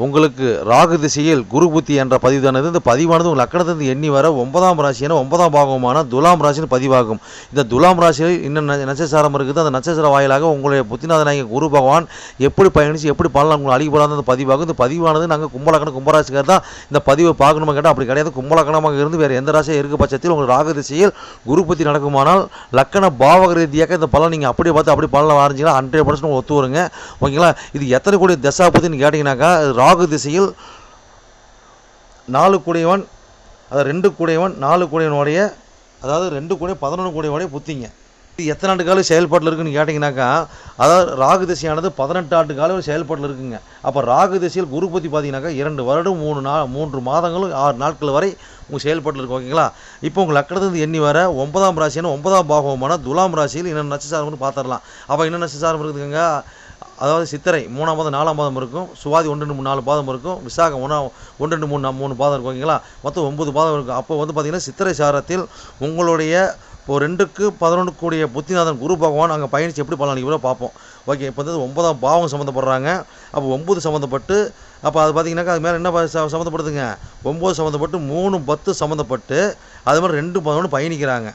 உங்களுக்கு ராகு திசையில் குரு புத்தி என்ற பதிவானது இந்த பதிவானது உங்கள் லக்கணத்திலிருந்து எண்ணி வர ஒன்பதாம் ராசியான ஒன்பதாம் பாகமான துலாம் ராசின்னு பதிவாகும். இந்த துலாம் ராசியில் இன்னும் ந- இருக்குது. அந்த நட்சத்திர வாயிலாக உங்களுடைய புத்திநாதனாகிய குரு பகவான் எப்படி பயணித்து எப்படி பலன் உங்களுக்கு அழிபடாத அந்த பதிவாகும். இந்த பதிவானது நாங்கள் கும்பலக்கணம் கும்பராசிக்கார் தான். இந்த பதிவை பார்க்கணுமா கேட்டால் அப்படி கிடையாது. கும்பலக்கணமாக இருந்து வேறு எந்த ராசியாக இருக்க பட்சத்தில் உங்களுக்கு ராகு திசையில் குரு புத்தி நடக்குமானால் லக்கண பாவக ரீதியாக இந்த பலன் நீங்கள் அப்படியே பார்த்து அப்படி பலன் ஆரம்பிச்சிங்கன்னா ஹண்ட்ரட் பர்சன்ட் ஒத்து வருங்க. ஓகேங்களா? இது எத்தனை கூடிய தசா புத்தின்னு கேட்டிங்கனாக்கா ராகு திசையில் நாலு கூடையவன் அதாவது ரெண்டு கூடையவன் நாலு கூடியவனுடைய அதாவது ரெண்டு கூடைய பதினொன்று கூடையோடைய புத்திங்க. இது எத்தனை ஆண்டு காலம் செயல்பாட்டில் இருக்குன்னு கேட்டிங்கனாக்கா அதாவது ராகு திசையானது பதினெட்டு ஆண்டு காலம் செயல்பாட்டில் இருக்குங்க. அப்போ ராகு திசையில் குரு பத்தி பார்த்தீங்கன்னாக்கா இரண்டு வருடம் மூணு நா மூன்று மாதங்களும் ஆறு நாட்கள் வரை உங்கள் செயல்பாட்டில் இருக்கும் ஓகேங்களா? இப்போ உங்கள் லக்கணத்துலேருந்து எண்ணி வர ஒன்பதாம் ராசியான ஒன்பதாம் பாகமான துலாம் ராசியில் இன்னும் நட்சத்திரம்னு பார்த்துடலாம். அப்போ என்ன நட்சத்திரம் இருக்குதுங்க? அதாவது சித்திரை மூணாம் பாதம் நாலாம் பாதம் இருக்கும் சுவாதி ஒன்று ரெண்டு மூணு நாலு பாதம் இருக்கும் விசாகம் ஒன்றா ஒன்று ரெண்டு மூணு மூணு பாதம் இருக்கும் ஓகேங்களா? மொத்தம் ஒன்பது பாதம் இருக்கும். அப்போ வந்து பார்த்திங்கன்னா சித்திரை சாரத்தில் உங்களுடைய இப்போ ரெண்டுக்கு பதினொன்று கூடிய புத்திநாதன் குரு பகவான் அங்கே பயணித்து எப்படி பலன் கூட பார்ப்போம் ஓகே இப்போ வந்து ஒன்பதாம் பாவம் சம்மந்தப்படுறாங்க அப்போ ஒம்பது சம்மந்தப்பட்டு அப்போ அது பார்த்தீங்கன்னாக்கா அது மேலே என்ன சம்மந்தப்படுதுங்க ஒம்பது சம்மந்தப்பட்டு மூணு பத்து சம்மந்தப்பட்டு அது மாதிரி ரெண்டு பதினொன்று பயணிக்கிறாங்க.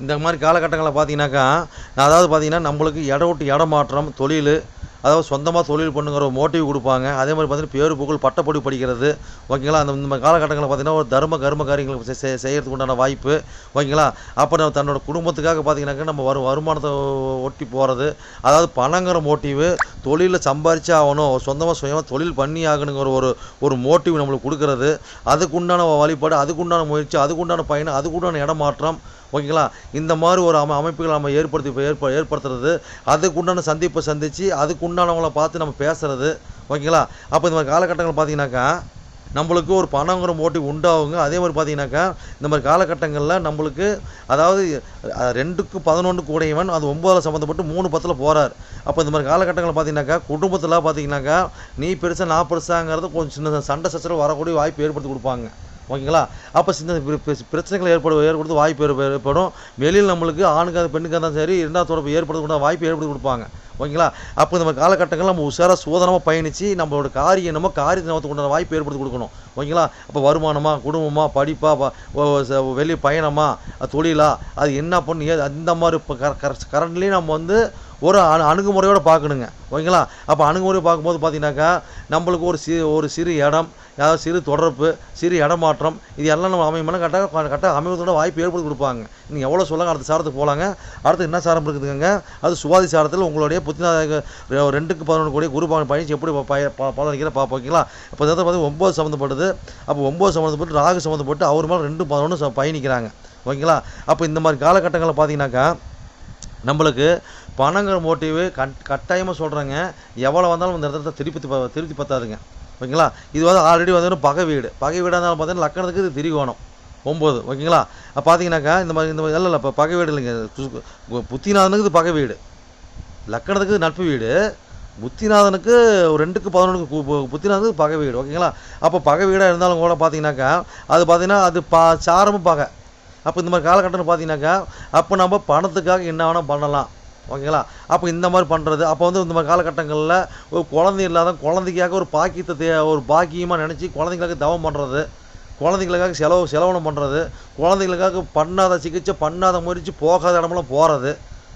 இந்த மாதிரி காலகட்டங்களில் பார்த்தீங்கன்னாக்கா நான் அதாவது பார்த்தீங்கன்னா நம்மளுக்கு இடம் விட்டு இடமாற்றம் தொழில் அதாவது சொந்தமாக தொழில் பண்ணுங்கிற ஒரு மோட்டிவ் கொடுப்பாங்க. அதே மாதிரி பார்த்தீங்கன்னா பேரு புகழ் பட்டப்படி படிக்கிறது. ஓகேங்களா? அந்த இந்த காலகட்டங்களில் பார்த்தீங்கன்னா ஒரு தர்ம கர்ம காரியங்கள் செ- உண்டான வாய்ப்பு. ஓகேங்களா? அப்போ நம்ம தன்னோட குடும்பத்துக்காக பார்த்தீங்கன்னாக்கா நம்ம வரும் வருமானத்தை ஒட்டி போகிறது அதாவது பணங்கிற மோட்டிவு தொழிலில் சம்பாரிச்சே ஆகணும். சொந்தமாக சுயமாக தொழில் பண்ணி ஆகணுங்கிற ஒரு ஒரு மோட்டிவ் நம்மளுக்கு கொடுக்கறது. அதுக்குண்டான வழிபாடு அதுக்குண்டான முயற்சி அதுக்குண்டான பயணம் அதுக்குண்டான இடமாற்றம் ஓகேங்களா? இந்த மாதிரி ஒரு அமை அமைப்புகளை நம்ம ஏற்படுத்தி ஏற்ப ஏற்படுத்துறது அதுக்குண்டான சந்திப்பை சந்தித்து அதுக்குண்டானவங்கள பார்த்து நம்ம பேசுறது ஓகேங்களா? அப்போ இந்த மாதிரி காலகட்டங்கள் பார்த்தீங்கன்னாக்கா நம்மளுக்கு ஒரு பணங்கிற மோட்டிவ் உண்டாகுங்க. அதே மாதிரி பார்த்தீங்கன்னாக்கா இந்த மாதிரி காலகட்டங்களில் நம்மளுக்கு அதாவது ரெண்டுக்கு பதினொன்று கூடையவன் அது ஒம்பதில் சம்மந்தப்பட்டு மூணு பத்தில் போகிறார் அப்போ இந்த மாதிரி காலகட்டங்களில் பார்த்தீங்கன்னாக்கா குடும்பத்தில் பார்த்தீங்கன்னாக்கா நீ பெருசாக நான் பெருசாங்கிறது கொஞ்சம் சின்ன சண்டை சச்சரவு வரக்கூடிய வாய்ப்பு ஏற்படுத்தி கொடுப்பாங்க. ஓகேங்களா? அப்போ சின்ன பிர- பிரச்சனைகள் ஏற்பட ஏற்படுத்த வாய்ப்பு ஏற்படும். வெளியில் நம்மளுக்கு ஆணுக்காக பெண்ணுக்காக தான் சரி இரண்டாவது தொடர்பு ஏற்படுத்தக்கூட வாய்ப்பு ஏற்படுத்தி கொடுப்பாங்க. ஓகேங்களா? அப்போ நம்ம காலகட்டங்களில் காலகட்டங்கள் நம்ம உஷாராக சோதனமாக பயணித்து நம்மளோட காரியம் நம்ம காரியத்தை நமக்கு உண்டான வாய்ப்பு ஏற்படுத்தி கொடுக்கணும். ஓகேங்களா? அப்போ வருமானமா குடும்பமாக படிப்பாக வெளி பயணமாக தொழிலாக அது என்ன பண்ணு அந்த மாதிரி இப்போ கரண்ட்லேயும் நம்ம வந்து ஒரு அணு அணுகுமுறையோட பார்க்கணுங்க. ஓகேங்களா? அப்போ அணுகுமுறை பார்க்கும்போது பார்த்தீங்கன்னாக்கா நம்மளுக்கு ஒரு சி ஒரு சிறு இடம் அதாவது சிறு தொடர்பு சிறு இடமாற்றம் இது எல்லாம் நம்ம அமையமான கரெக்டாக கரெக்டாக அமைவதோட வாய்ப்பு ஏற்படுத்தி கொடுப்பாங்க. நீங்கள் எவ்வளோ சொல்லுங்க அடுத்த சாரத்துக்கு போகலாங்க அடுத்து என்ன சாரம் இருக்குதுங்க அது சுவாதி சாரத்தில் உங்களுடைய புத்திநாத ரெண்டுக்கு பதினொன்று கோடி குரு பயணிச்சு எப்படி ப- பார்ப்போம் ஓகேங்களா? இப்போ இந்த இடத்துல பார்த்து ஒம்பது சம்மந்தப்பட்டது. அப்போ ஒம்பது சம்மந்தப்பட்டு ராகு சம்மந்தப்பட்டு அவர் மேலே ரெண்டு பதினொன்று பயணிக்கிறாங்க. ஓகேங்களா? அப்போ இந்த மாதிரி காலகட்டங்களில் பார்த்தீங்கன்னாக்கா நம்மளுக்கு பணங்கிற மோட்டிவு கட் கட்டாயமாக சொல்கிறேங்க எவ்வளோ வந்தாலும் இந்த இடத்துல திருப்பி திருப்பி பத்தாதுங்க. ஓகேங்களா? இது வந்து ஆல்ரெடி வந்து பகை வீடு. பகை வீடாக இருந்தாலும் பார்த்தீங்கன்னா லக்கணத்துக்கு இது திரிகோணம். ஒம்பது. ஓகேங்களா? அப்போ பார்த்தீங்கன்னாக்கா இந்த மாதிரி இந்த மாதிரி இல்லை இல்லை இப்போ பகை வீடு இல்லைங்க. புத்திநாதனுக்கு இது பகை வீடு. லக்கணத்துக்கு நட்பு வீடு. புத்திநாதனுக்கு ஒரு ரெண்டுக்கு பதினொன்றுக்கு புத்திநாதனுக்கு பகை வீடு. ஓகேங்களா? அப்போ பகை வீடாக இருந்தாலும் கூட பார்த்தீங்கன்னாக்கா அது பார்த்தீங்கன்னா அது பா சாரமும் பகை. அப்போ இந்த மாதிரி காலகட்டம்னு பார்த்தீங்கன்னாக்கா அப்போ நம்ம பணத்துக்காக என்ன வேணால் பண்ணலாம். ஓகேங்களா? அப்போ இந்த மாதிரி பண்ணுறது அப்போ வந்து இந்த மாதிரி காலகட்டங்களில் ஒரு குழந்தை இல்லாத குழந்தைக்காக ஒரு பாக்கியத்தை தே ஒரு பாக்கியமாக நினச்சி குழந்தைங்களுக்காக தவம் பண்ணுறது குழந்தைங்களுக்காக செலவு செலவனம் பண்ணுறது குழந்தைங்களுக்காக பண்ணாத சிகிச்சை பண்ணாத முயற்சி போகாத இடமெல்லாம் போகிறது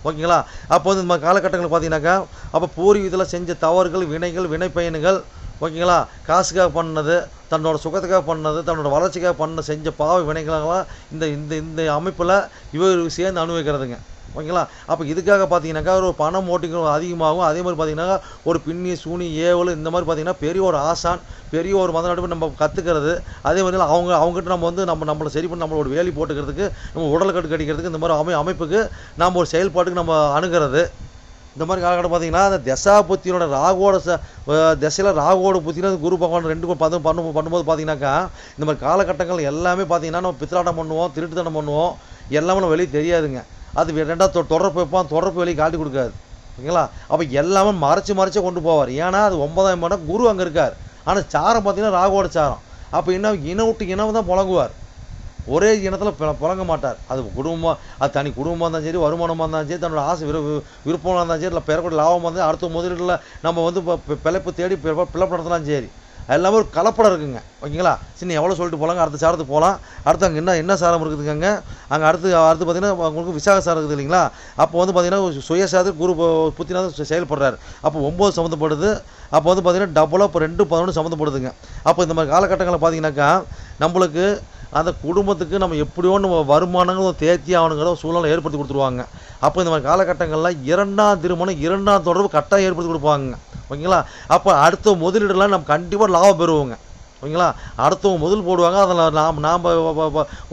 ஓகேங்களா? அப்போ வந்து இந்த மாதிரி காலகட்டங்கள் பார்த்தீங்கன்னாக்கா அப்போ பூர்வீகத்தில் செஞ்ச தவறுகள் வினைகள் வினைப்பயன்கள் ஓகேங்களா? காசுக்காக பண்ணது தன்னோட சுகத்துக்காக பண்ணது தன்னோட வளர்ச்சிக்காக பண்ண செஞ்ச பாவ வினைகளெல்லாம் இந்த இந்த இந்த அமைப்பில் இவர் சேர்ந்து அனுபவிக்கிறதுங்க. ஓகேங்களா? அப்போ இதுக்காக பார்த்தீங்கன்னாக்கா ஒரு பணம் ஓட்டிகள் அதிகமாகும். அதே மாதிரி பார்த்தீங்கன்னா ஒரு பின்னி சூனி ஏவல் இந்த மாதிரி பார்த்தீங்கன்னா பெரிய ஒரு ஆசான் பெரிய ஒரு மத மதநாடு நம்ம கற்றுக்கிறது அதே மாதிரி அவங்க அவங்ககிட்ட நம்ம வந்து நம்ம நம்மளை சரி பண்ணி நம்மளோட வேலி போட்டுக்கிறதுக்கு நம்ம உடல் கட்டு கடிக்கிறதுக்கு இந்த மாதிரி அமை அமைப்புக்கு நம்ம ஒரு செயல்பாட்டுக்கு நம்ம அணுகிறது. இந்த மாதிரி காலகட்டம் பார்த்தீங்கன்னா அந்த தசாபுத்தியோட ராகுவோட ச திசையில் ராகுவோட புத்தினா குரு பகவான் ரெண்டு பேரும் பண்ணும் பண்ணும்போது பார்த்தீங்கன்னாக்கா இந்த மாதிரி காலகட்டங்கள் எல்லாமே பார்த்தீங்கன்னா நம்ம பித்தலாட்டம் பண்ணுவோம் திருட்டுத்தனம் பண்ணுவோம். எல்லாமே நம்ம வெளியே தெரியாதுங்க. அது ரெண்டாவது தொ- தொடர்பு வைப்பான் தொடர்பு வெளியே காட்டி கொடுக்காது. ஓகேங்களா? அப்போ எல்லாமே மறைச்சு மறைச்சே கொண்டு போவார். ஏன்னா அது ஒன்பதாம் இடம் குரு அங்கே இருக்கார். ஆனால் சாரம் பார்த்தீங்கன்னா ராகுவோட சாரம். அப்போ என்ன இனம் விட்டு இனம் தான் புழங்குவார். ஒரே இனத்தில் புழங்க மாட்டார். அது குடும்பமாக அது தனி குடும்பமாக இருந்தாலும் சரி வருமானமாக இருந்தாலும் சரி தன்னோட ஆசை விரு விருப்பமாக இருந்தாலும் சரி இல்லை பெறக்கூடிய லாபமாக இருந்தால் அடுத்த முதலீட்டில் நம்ம வந்து இப்போ பிழைப்பு தேடி பி- பிழைப்பு சரி. எல்லாமே ஒரு கலப்படம் இருக்குங்க. ஓகேங்களா? சின்ன எவ்வளோ சொல்லிட்டு போகலாங்க அடுத்த சாரத்துக்கு போகலாம் அடுத்து அங்கே என்ன என்ன சாரம் இருக்குதுங்க அங்கே அங்கே அடுத்து அடுத்து பார்த்தீங்கன்னா உங்களுக்கு விசாக சாரம் இருக்குது இல்லைங்களா? அப்போ வந்து பார்த்தீங்கன்னா சுயசாதி குரு புத்தினாத செயல்படுறாரு. அப்போ ஒம்பது சம்மந்தப்படுது அப்போ வந்து பார்த்தீங்கன்னா டபுளாக இப்போ ரெண்டு பதினொன்று சம்மந்தப்படுதுங்க அப்போ இந்த மாதிரி காலகட்டங்களில் பார்த்தீங்கன்னாக்கா நம்மளுக்கு அந்த குடும்பத்துக்கு நம்ம எப்படியோ நம்ம வருமானங்களும் தேர்த்தி ஆகணுங்கிற ஒரு சூழ்நிலை ஏற்படுத்தி கொடுத்துருவாங்க. அப்போ இந்த மாதிரி காலகட்டங்களில் இரண்டாம் திருமணம் இரண்டாம் தொடர்பு கட்டாயம் ஏற்படுத்தி கொடுப்பாங்க ஓகேங்களா? அப்போ அடுத்த முதலீடுலாம் நம்ம கண்டிப்பாக லாபம் பெறுவோங்க. ஓகேங்களா? அடுத்தவங்க முதல் போடுவாங்க அதில் நாம் நாம்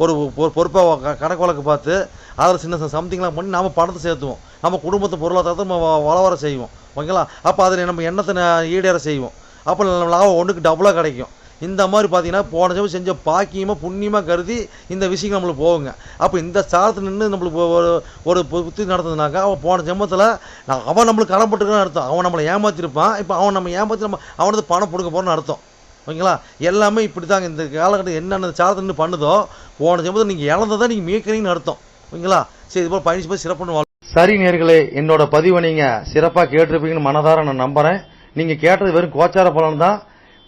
ஒரு பொறுப்பாக கணக்கு வழக்கு பார்த்து அதில் சின்ன சின்ன சம்திங்லாம் பண்ணி நாம் பணத்தை சேர்த்துவோம். நம்ம குடும்பத்தை பொருளாதாரத்தை நம்ம வளவர செய்வோம். ஓகேங்களா? அப்போ அதில் நம்ம எண்ணத்தை ஈடேற செய்வோம். அப்போ நம்ம லாபம் ஒன்றுக்கு டபுளாக கிடைக்கும். இந்த மாதிரி பார்த்தீங்கன்னா போன ஜெபம் செஞ்ச பாக்கியமாக புண்ணியமாக கருதி இந்த விஷயங்கள் நம்மளுக்கு போகுங்க. அப்போ இந்த சாரத்தில் நின்று நம்மளுக்கு ஒரு ஒரு புத்தி நடந்ததுனாக்கா அவன் போன ஜென்மத்தில் நான் அவன் நம்மளுக்கு கடன்பட்டுருக்கான்னு அர்த்தம். அவன் நம்மளை ஏமாற்றிருப்பான் இப்போ அவன் நம்ம ஏமாற்றி நம்ம அவனுக்கு பணம் கொடுக்க போகிறோன்னு அர்த்தம். ஓகேங்களா? எல்லாமே இப்படி தாங்க இந்த காலகட்டம் என்னென்ன சாரத்தில் நின்று பண்ணுதோ போன ஜென்மத்தில் நீங்கள் இழந்ததை நீங்கள் மீட்கிறீங்கன்னு அர்த்தம். ஓகேங்களா? சரி இது போல் பயணிச்சு போய் சிறப்புன்னு வாழ் சரி நேர்களே என்னோட பதிவை நீங்கள் சிறப்பாக கேட்டிருப்பீங்கன்னு மனதார நான் நம்புகிறேன் நீங்கள் கேட்டது வெறும் கோச்சார பலன் தான்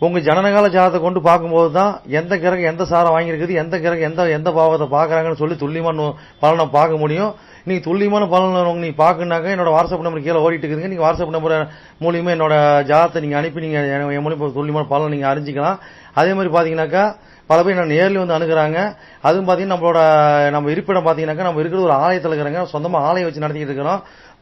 உங்க ஜனனகால ஜாதகத்தை கொண்டு பார்க்கும்போது தான் எந்த கிரகம் எந்த சாரம் வாங்கியிருக்குது எந்த கிரகம் எந்த எந்த பாவத்தை பார்க்குறாங்கன்னு சொல்லி துல்லியமான பலனை பார்க்க முடியும். நீங்க துல்லியமான பலன் நீங்க பார்க்கணுனாக்க என்னோட வாட்ஸ்அப் நம்பர் கீழே ஓடிட்டு இருக்குதுங்க. நீங்க வாட்ஸ்அப் நம்பர் மூலியமா என்னோட ஜாதகத்தை நீங்க அனுப்பி நீங்க என் மூலியமா துல்லியமான பலன் நீங்க அறிஞ்சிக்கலாம். அதே மாதிரி பாத்தீங்கன்னாக்கா பல பேர் நான் நேரில் வந்து அணுகிறாங்க. அதுவும் பாத்தீங்கன்னா நம்மளோட நம்ம இருப்பிடம் பாத்தீங்கன்னாக்கா நம்ம இருக்கிறது ஒரு ஆலயத்தில் இருக்கிறாங்க. சொந்தமா ஆலயம் வச்சு நடத்திட்டு இருக்கிறோம்.